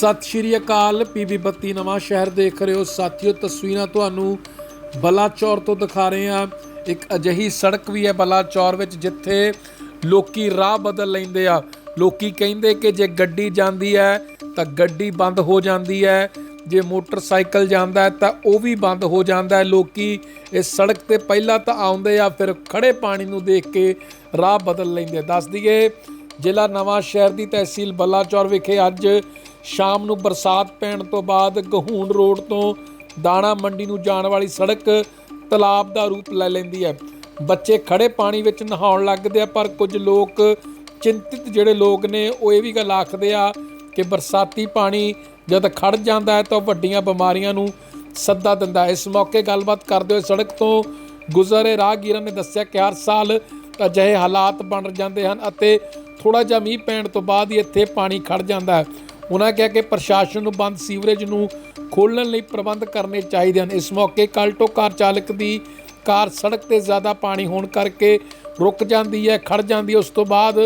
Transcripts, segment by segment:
ਸਤਿ ਸ਼੍ਰੀ ਅਕਾਲ। ਪੀਬੀ ਬੱਤੀ ਨਵਾਂ ਸ਼ਹਿਰ ਦੇਖ ਰਹੇ ਹੋ। ਸਾਥੀਓ, ਤਸਵੀਰਾਂ ਤੁਹਾਨੂੰ ਬਲਾਚੌਰ ਤੋਂ ਦਿਖਾ ਰਹੇ ਹਾਂ। ਇੱਕ ਅਜਿਹੀ ਸੜਕ ਵੀ ਹੈ ਬਲਾਚੌਰ ਵਿੱਚ, ਜਿੱਥੇ ਲੋਕੀ ਰਾਹ ਬਦਲ ਲੈਂਦੇ ਆ। ਲੋਕੀ ਕਹਿੰਦੇ ਕਿ ਜੇ ਗੱਡੀ ਜਾਂਦੀ ਹੈ, ਤਾਂ ਗੱਡੀ ਬੰਦ ਹੋ ਜਾਂਦੀ ਹੈ। ਜੇ ਮੋਟਰਸਾਈਕਲ ਜਾਂਦਾ ਹੈ, ਤਾਂ ਉਹ ਵੀ ਬੰਦ ਹੋ ਜਾਂਦਾ ਹੈ। ਲੋਕੀ ਇਸ ਸੜਕ ਤੇ ਪਹਿਲਾਂ ਤਾਂ ਆਉਂਦੇ ਆ, ਫਿਰ ਖੜੇ ਪਾਣੀ ਨੂੰ ਦੇਖ ਕੇ ਰਾਹ ਬਦਲ ਲੈਂਦੇ ਆ। ਦੱਸ ਦਈਏ, ਜ਼ਿਲ੍ਹਾ ਨਵਾਂ ਸ਼ਹਿਰ ਦੀ ਤਹਿਸੀਲ ਬਲਾਚੌਰ ਵਿਖੇ ਅੱਜ ਸ਼ਾਮ ਨੂੰ ਬਰਸਾਤ ਪੈਣ ਤੋਂ ਬਾਅਦ ਗਹੂਣ ਰੋਡ ਤੋਂ ਦਾਣਾ ਮੰਡੀ ਨੂੰ ਜਾਣ ਵਾਲੀ ਸੜਕ ਤਲਾਬ ਦਾ ਰੂਪ ਲੈ ਲੈਂਦੀ ਹੈ। ਬੱਚੇ ਖੜੇ ਪਾਣੀ ਵਿੱਚ ਨਹਾਉਣ ਲੱਗਦੇ ਆ, ਪਰ ਕੁਝ ਲੋਕ ਚਿੰਤਿਤ ਜਿਹੜੇ ਲੋਕ ਨੇ, ਉਹ ਇਹ ਵੀ ਗੱਲ ਆਖਦੇ ਆ ਕਿ ਬਰਸਾਤੀ ਪਾਣੀ ਜਦ ਖੜ ਜਾਂਦਾ ਹੈ ਤਾਂ ਵੱਡੀਆਂ ਬਿਮਾਰੀਆਂ ਨੂੰ ਸੱਦਾ ਦਿੰਦਾ ਇਸ ਮੌਕੇ ਗੱਲਬਾਤ ਕਰਦੇ ਹੋਏ ਸੜਕ ਤੋਂ ਗੁਜ਼ਰੇ ਰਾਹਗੀਰਾਂ ਨੇ ਦੱਸਿਆ ਕਿ ਹਰ ਸਾਲ ਅਜਿਹੇ ਹਾਲਾਤ ਬਣ ਜਾਂਦੇ ਹਨ ਅਤੇ ਥੋੜਾ ਜਿਹਾ ਮੀਂਹ ਪੈਣ ਤੋਂ ਬਾਅਦ ਹੀ ਇੱਥੇ ਪਾਣੀ ਖੜ ਜਾਂਦਾ ਹੈ। ਉਹਨਾਂ ਕਿਹਾ ਕਿ ਪ੍ਰਸ਼ਾਸਨ ਨੂੰ ਬੰਦ ਸੀਵਰੇਜ ਨੂੰ ਖੋਲ੍ਹਣ ਲਈ ਪ੍ਰਬੰਧ ਕਰਨੇ ਚਾਹੀਦੇ ਹਨ। ਇਸ ਮੌਕੇ ਕਲਟੋ ਕਾਰ ਚਾਲਕ ਦੀ ਕਾਰ ਸੜਕ ਤੇ ਜ਼ਿਆਦਾ ਪਾਣੀ ਹੋਣ ਕਰਕੇ ਰੁਕ ਜਾਂਦੀ ਹੈ ਖੜ ਜਾਂਦੀ ਹੈ। ਉਸ ਤੋਂ ਬਾਅਦ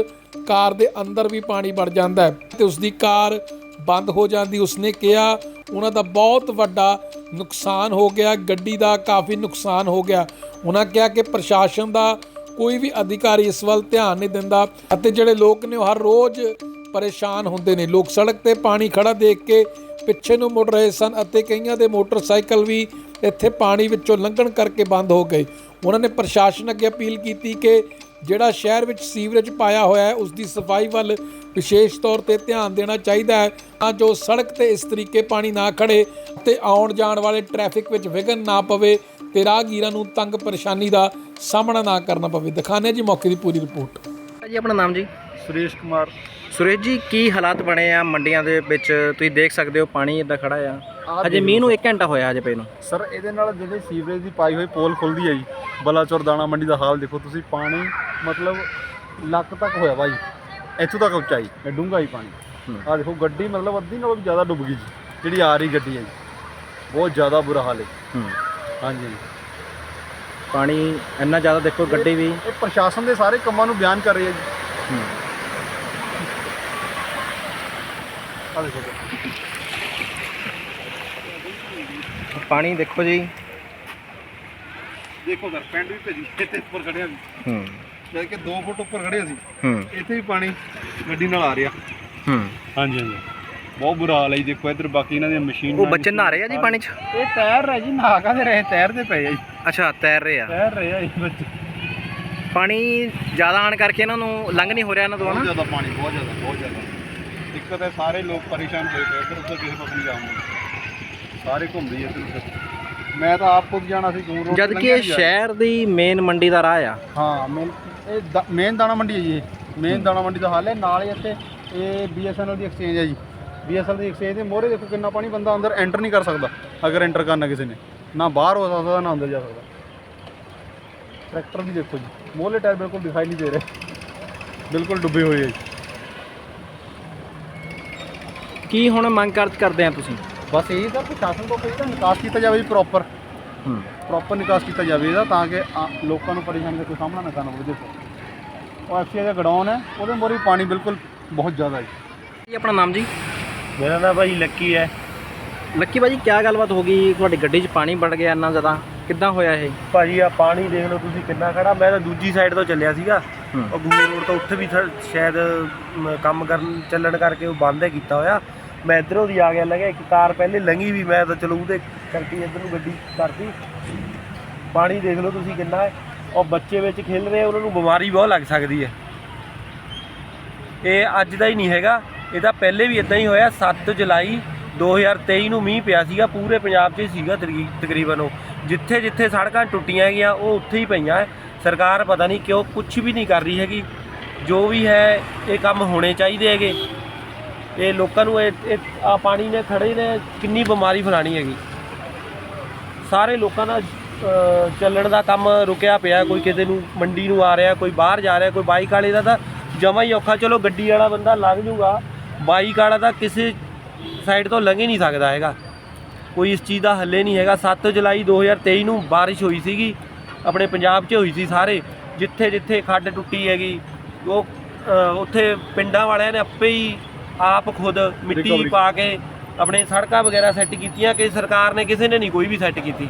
ਕਾਰ ਦੇ ਅੰਦਰ ਵੀ ਪਾਣੀ ਵੜ ਜਾਂਦਾ ਹੈ ਤੇ ਉਸ ਦੀ ਕਾਰ ਬੰਦ ਹੋ ਜਾਂਦੀ। ਉਸਨੇ ਕਿਹਾ ਉਹਨਾਂ ਦਾ ਬਹੁਤ ਵੱਡਾ ਨੁਕਸਾਨ ਹੋ ਗਿਆ, ਗੱਡੀ ਦਾ ਕਾਫੀ ਨੁਕਸਾਨ ਹੋ ਗਿਆ। ਉਹਨਾਂ ਕਿਹਾ ਕਿ ਪ੍ਰਸ਼ਾਸਨ ਦਾ ਕੋਈ ਵੀ ਅਧਿਕਾਰੀ ਇਸ ਵੱਲ ਧਿਆਨ ਨਹੀਂ ਦਿੰਦਾ ਅਤੇ ਜਿਹੜੇ ਲੋਕ ਨੇ ਉਹ ਹਰ ਰੋਜ਼ ਪਰੇਸ਼ਾਨ ਹੁੰਦੇ ਨੇ। ਲੋਕ ਸੜਕ ਤੇ ਪਾਣੀ ਖੜਾ ਦੇਖ ਕੇ ਪਿੱਛੇ ਨੂੰ ਮੁੜ ਰਹੇ ਸਨ ਅਤੇ ਕਈਆਂ ਦੇ ਮੋਟਰਸਾਈਕਲ ਵੀ ਇੱਥੇ ਪਾਣੀ ਵਿੱਚੋਂ ਲੰਘਣ ਕਰਕੇ ਬੰਦ ਹੋ ਗਏ। ਉਹਨਾਂ ਨੇ ਪ੍ਰਸ਼ਾਸਨ ਅੱਗੇ ਅਪੀਲ ਕੀਤੀ ਕਿ ਜਿਹੜਾ ਸ਼ਹਿਰ ਵਿੱਚ ਸੀਵਰੇਜ ਪਾਇਆ ਹੋਇਆ ਹੈ ਉਸ ਦੀ ਸਫ਼ਾਈ ਵੱਲ ਵਿਸ਼ੇਸ਼ ਤੌਰ ਤੇ ਧਿਆਨ ਦੇਣਾ ਚਾਹੀਦਾ ਹੈ ਤਾਂ ਜੋ ਸੜਕ ਤੇ ਇਸ ਤਰੀਕੇ ਪਾਣੀ ਨਾ ਖੜੇ ਤੇ ਆਉਣ ਜਾਣ ਵਾਲੇ ਟ੍ਰੈਫਿਕ ਵਿੱਚ ਵਿਘਨ ਨਾ ਪਵੇ ਤੇ ਰਾਹਗੀਰਾਂ ਨੂੰ ਤੰਗ ਪਰੇਸ਼ਾਨੀ ਦਾ ਸਾਹਮਣਾ ਨਾ ਕਰਨਾ ਪਵੇ। ਦਿਖਾਣੇ ਜੀ ਮੌਕੇ ਦੀ ਪੂਰੀ ਰਿਪੋਰਟ। ਜੀ, ਆਪਣਾ ਨਾਮ ਜੀ। ਸੁਰੇਸ਼ ਕੁਮਾਰ। ਸੁਰੇਸ਼ ਜੀ ਕੀ ਹਾਲਾਤ ਬਣੇ ਆ ਮੰਡੀਆਂ ਦੇ ਵਿੱਚ? ਤੁਸੀਂ ਦੇਖ ਸਕਦੇ ਹੋ ਪਾਣੀ ਇੱਦਾਂ ਖੜਾ ਆ। ਹਜੇ ਮੀਂਹ ਨੂੰ 1 ਘੰਟਾ ਹੋਇਆ ਹਜੇ ਪਏ ਨੂੰ। ਸਰ ਇਹਦੇ ਨਾਲ ਜਿਹੜੇ ਸੀਵਰੇਜ ਦੀ ਪਾਈ ਹੋਈ ਪੋਲ ਖੁੱਲਦੀ ਹੈ ਜੀ ਬਲਾਚੌਰ ਦਾਣਾ ਮੰਡੀ ਦਾ ਹਾਲ ਦੇਖੋ ਤੁਸੀਂ ਪਾਣੀ ਮਤਲਬ ਲੱਕ ਤੱਕ ਹੋਇਆ ਭਾਈ ਇੱਥੋਂ ਤੱਕ ਉਚਾਈ ਇਹ ਡੂੰਘਾ ਹੀ ਪਾਣੀ। ਆਹ ਦੇਖੋ ਗੱਡੀ ਮਤਲਬ ਅੱਧੀ ਨਾਲੋਂ ਵੀ ਜ਼ਿਆਦਾ ਡੁੱਬ ਗਈ ਜੀ ਜਿਹੜੀ ਆ ਰਹੀ ਗੱਡੀ ਹੈ ਜੀ। ਬਹੁਤ ਜ਼ਿਆਦਾ ਬੁਰਾ ਹਾਲ ਹੈ। ਹੂੰ। ਹਾਂਜੀ। ਪਾਣੀ ਇੰਨਾ ਜ਼ਿਆਦਾ ਦੇਖੋ ਗੱਡੀ ਵੀ। ਇਹ ਪ੍ਰਸ਼ਾਸਨ ਦੇ ਸਾਰੇ ਕੰਮਾਂ ਨੂੰ ਬਿਆਨ ਕਰ ਰਹੀ ਹੈ ਜੀ। ਦੇਖੋ। ਪਾਣੀ ਦੇਖੋ ਜੀ। ਦੇਖੋ ਸਰ ਪਿੰਡ ਵੀ ਭੇਜੀ ਇੱਥੇ ਉੱਪਰ ਖੜਿਆ ਸੀ। ਹੂੰ। ਜਦ ਕਿ 2 ਫੁੱਟ ਉੱਪਰ ਖੜੇ ਸੀ। ਹੂੰ। ਇੱਥੇ ਵੀ ਪਾਣੀ ਗੱਡੀ ਨਾਲ ਆ ਰਿਹਾ। ਹੂੰ। ਹਾਂਜੀ ਹਾਂਜੀ। ਬਹੁਤ ਬੁਰਾ ਹਾਲ ਹੈ ਜੀ ਦੇਖੋ ਇੱਧਰ ਬਾਕੀ ਇਹਨਾਂ ਦੀਆਂ ਮਸ਼ੀਨਾਂ ਉਹ ਬੱਚੇ ਨਹਾ ਰਹੇ ਆ ਜੀ ਪਾਣੀ 'ਚ? ਇਹ ਤੈਰ ਰਹੇ ਜੀ ਨਹਾ ਕਾਦੇ ਰਹੇ ਤੈਰਦੇ ਪਏ ਆ ਜੀ। ਅੱਛਾ ਤੈਰ ਰਹੇ ਆ। ਤੈਰ ਰਹੇ ਆ ਜੀ ਬੱਚੇ। ਪਾਣੀ ਜ਼ਿਆਦਾ ਆਣ ਕਰਕੇ ਇਹਨਾਂ ਨੂੰ ਲੰਘ ਨਹੀਂ ਹੋ ਰਿਹਾ ਇਹਨਾਂ ਤੋਂ ਬਹੁਤ ਹਨਾ? ਜ਼ਿਆਦਾ ਪਾਣੀ ਬਹੁਤ ਜ਼ਿਆਦਾ ਬਹੁਤ ਜ਼ਿਆਦਾ। ਦਿੱਕਤ ਹੈ ਸਾਰੇ ਲੋਕ ਪਰੇਸ਼ਾਨ ਹੋਏ ਪਏ ਇੱਧਰ ਉੱਧਰ ਕਿਸੇ ਪਾਸੇ ਨਹੀਂ ਜਾਉਂਦੇ ਸਾਰੇ ਘੁੰਮਦੇ ਹੀ ਇੱਧਰ ਉੱਧਰ। ਮੈਂ ਤਾਂ ਆਪ ਖੁਦ ਜਾਣਾ ਸੀ ਦੂਰ road ਜਦ ਕਿ ਇਹ ਸ਼ਹਿਰ ਦੀ ਮੇਨ ਮੰਡੀ ਦਾ ਰਾਹ ਆ। ਹਾਂ ਮੇਨ ਇਹ ਮੇਨ ਦਾਣਾ ਮੰਡੀ ਹੈ ਜੀ ਇਹ। ਮੇਨ ਦਾਣਾ ਮੰਡੀ ਦਾ ਹਾਲ ਹੈ। ਨਾਲ ਹੀ ਇੱਥੇ ਇਹ ਬੀਐਸਐਨਐਲ ਦੀ ਐਕਸਚੇਂਜ ਹੈ ਜੀ। ਬੀਐਸਐਨਐਲ ਦੀ ਐਕਸਚੇਂਜ ਦੇ ਮੋਹਰੇ ਦੇਖੋ ਕਿੰਨਾ ਪਾਣੀ ਬੰਦਾ ਅੰਦਰ ਐਂਟਰ ਨਹੀਂ ਕਰ ਸਕਦਾ ਅਗਰ ਐਂਟਰ ਕਰਨਾ ਕਿਸੇ ਨੇ। ਨਾ ਬਾਹਰ ਹੋ ਸਕਦਾ ਨਾ ਅੰਦਰ ਜਾ ਸਕਦਾ। ਟਰੈਕਟਰ ਵੀ ਦੇਖੋ ਜੀ। ਮੋਹਲੇ ਟਾਇਰ ਬਿਲਕੁਲ ਦਿਖਾਈ ਨਹੀਂ ਦੇ ਰਹੇ। ਬਿਲਕੁਲ ਡੁੱਬੇ ਹੋਏ ਹੈ ਜੀ। ਕੀ ਹੁਣ ਮੰਗ ਕਰ ਕਰਦੇ ਆ ਤੁਸੀਂ? ਬਸ ਇਹੀ ਸਰ ਪ੍ਰਸ਼ਾਸਨ ਤੋਂ ਕੋਈ ਤਾਂ ਨਿਕਾਸ ਕੀਤਾ ਜਾਵੇ ਜੀ ਪ੍ਰੋਪਰ ਹੂੰ। ਪ੍ਰੋਪਰ ਨਿਕਾਸ ਕੀਤਾ ਜਾਵੇ ਇਹਦਾ ਤਾਂ ਕਿ ਆ- ਲੋਕਾਂ ਨੂੰ ਪਰੇਸ਼ਾਨੀ ਦਾ ਕੋਈ ਸਾਹਮਣਾ ਨਾ ਕਰਨਾ ਪਵੇ ਦੇਖੋ ਉਹ ਐਫਸੀਆ ਦਾ ਗਡਾਊਨ ਹੈ ਉਹਦੇ ਮੋਰੀ ਪਾਣੀ ਬਿਲਕੁਲ ਬਹੁਤ ਜ਼ਿਆਦਾ ਹੈ। ਜੀ ਆਪਣਾ ਨਾਮ ਜੀ? ਮੇਰਾ ਨਾਮ ਭਾਈ ਲੱਕੀ ਹੈ। ਲੱਕੀ ਭਾਜੀ ਕੀ ਗੱਲਬਾਤ ਹੋ ਗਈ? ਤੁਹਾਡੀ ਗੱਡੀ 'ਚ ਪਾਣੀ ਵੜ ਗਿਆ ਇੰਨਾ ਜ਼ਿਆਦਾ। ਕਿੱਦਾਂ ਹੋਇਆ ਇਹ? ਭਾਜੀ ਆ ਪਾਣੀ ਦੇਖ ਲਓ ਤੁਸੀਂ ਕਿੰਨਾ ਖੜਾ। ਮੈਂ ਤਾਂ ਦੂਜੀ ਸਾਈਡ ਤੋਂ ਚੱਲਿਆ ਸੀਗਾ। ਹੂੰ। ਉਹ ਗੂੜੇ ਰੋਡ ਤੋਂ ਉੱਥੇ ਵੀ ਥ- ਸ਼ਾਇਦ ਮ, ਕੰਮ ਕਰਨ ਚੱਲਣ ਕਰਕੇ ਉਹ ਬੰਦ ਹੈ ਕੀਤਾ ਹੋਇਆ। ਮੈਂ ਇਧਰੋਂ ਦੀ ਆ ਗਿਆ ਲੱਗਿਆ ਇੱਕ ਕਾਰ ਪਹਿਲੇ ਲੰਘੀ ਵੀ, ਮੈਂ ਤਾਂ ਚਲੋ ਉਹਦੇ ਕਰਕੇ ਇੱਧਰ ਨੂੰ ਗੱਡੀ ਕਰਤੀ। ਪਾਣੀ ਦੇਖ ਲਓ ਤੁਸੀਂ ਕਿੰਨਾ ਹੈ। ਉਹ ਬੱਚੇ ਵਿੱਚ ਖੇਲ ਰਹੇ, ਉਹਨਾਂ ਨੂੰ ਬਿਮਾਰੀ ਬਹੁਤ ਲੱਗ ਸਕਦੀ ਹੈ। ਇਹ ਅੱਜ ਦਾ ਹੀ ਨਹੀਂ ਹੈਗਾ, ਇਹ ਤਾਂ ਪਹਿਲੇ ਵੀ ਇਦਾਂ ਹੀ ਹੋਇਆ 7 ਜੁਲਾਈ 2023 ਨੂੰ ਮੀਂਹ ਪਿਆ ਸੀਗਾ, ਪੂਰੇ ਪੰਜਾਬ 'ਚ ਹੀ ਸੀਗਾ ਤਕਰੀ- ਤਕਰੀਬਨ ਉਹ। ਜਿੱਥੇ ਜਿੱਥੇ ਸੜਕਾਂ ਟੁੱਟੀਆਂ ਗਈਆਂ, ਉਹ ਉੱਥੇ ਹੀ ਪਈਆਂ ਸਰਕਾਰ ਪਤਾ ਨਹੀਂ ਕਿਉਂ ਕੁਝ ਵੀ ਨਹੀਂ ਕਰ ਰਹੀ ਹੈਗੀ। ਜੋ ਵੀ ਹੈ, ਇਹ ਕੰਮ ਹੋਣੇ ਚਾਹੀਦੇ ਹੈਗੇ। ਇਹ ਲੋਕਾਂ ਨੂੰ ਇਹ ਆ ਪਾਣੀ ਨੇ ਖੜੇ ਨੇ, ਕਿੰਨੀ ਬਿਮਾਰੀ ਫੈਲਾਣੀ ਹੈਗੀ। ਸਾਰੇ ਲੋਕਾਂ ਦਾ ਚੱਲਣ ਦਾ ਕੰਮ ਰੁਕਿਆ ਪਿਆ, ਕੋਈ ਕਿਤੇ ਨੂੰ ਮੰਡੀ ਨੂੰ ਆ ਰਿਹਾ, ਕੋਈ ਬਾਹਰ ਜਾ ਰਿਹਾ, ਕੋਈ ਬਾਈਕ ਵਾਲੇ ਦਾ ਤਾਂ ਜਮਾ ਹੀ ਔਖਾ। ਚਲੋ ਗੱਡੀ ਵਾਲਾ ਬੰਦਾ ਲੰਘ ਜੂਗਾ, ਬਾਈਕ ਵਾਲਾ ਤਾਂ ਕਿਸੇ ਸਾਈਡ ਤੋਂ ਲੰਘ ਹੀ ਨਹੀਂ ਸਕਦਾ ਹੈਗਾ। ਕੋਈ ਇਸ ਚੀਜ਼ ਦਾ ਹੱਲੇ ਨਹੀਂ ਹੈਗਾ। 7 ਜੁਲਾਈ 2023 ਨੂੰ ਬਾਰਿਸ਼ ਹੋਈ ਸੀਗੀ, ਆਪਣੇ ਪੰਜਾਬ 'ਚ ਹੋਈ ਸੀ ਸਾਰੇ। ਜਿੱਥੇ ਜਿੱਥੇ ਖੱਡ ਟੁੱਟੀ ਹੈਗੀ, ਉਹ ਉੱਥੇ ਪਿੰਡਾਂ ਵਾਲਿਆਂ ਨੇ ਆਪੇ ਹੀ ਆਪ ਖੁਦ ਮਿੱਟੀ। ਪਾ ਕੇ ਆਪਣੇ ਸੜਕਾਂ ਵਗੈਰਾ ਸੈੱਟ ਕੀਤੀਆਂ ਕਿ ਸਰਕਾਰ ਨੇ ਕਿਸੇ ਨੇ ਨਹੀਂ ਕੋਈ ਵੀ ਸੈੱਟ ਕੀਤੀ।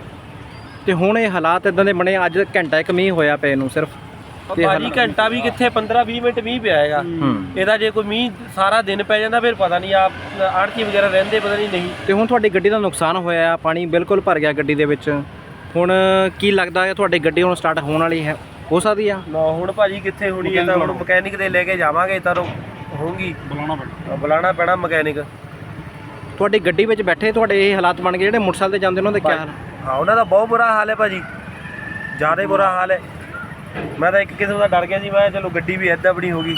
ਤੇ ਹੁਣ ਇਹ ਹਾਲਾਤ ਇਦਾਂ ਦੇ ਬਣੇ ਅੱਜ ਘੰਟਾ ਇੱਕ ਮੀਂਹ ਹੋਇਆ ਪਏ ਨੂੰ ਸਿਰਫ। ਤੇ ਭਾਜੀ ਘੰਟਾ ਵੀ ਕਿੱਥੇ 15 20 ਮਿੰਟ ਮੀਂਹ ਪਿਆ ਹੈਗਾ। ਹੂੰ। ਇਹਦਾ ਜੇ ਕੋਈ ਮੀਂਹ ਸਾਰਾ ਦਿਨ ਪੈ ਜਾਂਦਾ ਫਿਰ ਪਤਾ ਨਹੀਂ ਆਪ ਆੜਤੀ ਵਗੈਰਾ ਰਹਿੰਦੇ ਪਤਾ ਨਹੀਂ ਨਹੀਂ। ਤੇ ਹੁਣ ਤੁਹਾਡੀ ਗੱਡੀ ਦਾ ਨੁਕਸਾਨ ਹੋਇਆ ਆ, ਪਾਣੀ ਬਿਲਕੁਲ ਭਰ ਗਿਆ ਗੱਡੀ ਦੇ ਵਿੱਚ। ਹੁਣ ਕੀ ਲੱਗਦਾ ਹੈ ਤੁਹਾਡੀ ਗੱਡੀ ਹੁਣ ਸਟਾਰਟ ਹੋਣ ਵਾਲੀ ਹੈ? ਹੋ ਸਕਦੀ ਆ? ਨਾ ਹੁਣ ਭਾਜੀ ਕਿੱਥੇ ਹੋਣੀ ਇਹ ਤਾਂ ਹੁਣ ਮਕੈਨਿਕ ਦੇ ਲੈ ਕੇ ਜਾਵਾਂਗੇ ਤਾਂ ਹੋਊਗੀ ਬੁਲਾਉਣਾ ਪੈਣਾ। ਬੁਲਾਣਾ ਪੈਣਾ ਮਕੈਨਿਕ। ਤੁਹਾਡੀ ਗੱਡੀ ਵਿੱਚ ਬੈਠੇ ਤੁਹਾਡੇ ਇਹ ਹਾਲਾਤ ਬਣ ਗਏ ਜਿਹੜੇ ਮੋਟਰਸਾਈਕਲ ਤੇ ਜਾਂਦੇ ਉਹਨਾਂ ਦਾ ਕੀ ਹਾਲ? ਹਾਂ ਉਹਨਾਂ ਦਾ ਬਹੁਤ ਬੁਰਾ ਹਾਲ ਹੈ ਭਾਜੀ। ਜ਼ਿਆਦਾ ਬੁਰਾ ਹਾਲ ਹੈ। ਮੈਂ ਤਾਂ ਇੱਕ ਕਿਸਮ ਦਾ ਡਰ ਗਿਆ ਸੀ ਮੈਂ ਕਿਹਾ ਚਲੋ ਗੱਡੀ ਵੀ ਐਦਾਂ ਬਣੀ ਹੋ ਗਈ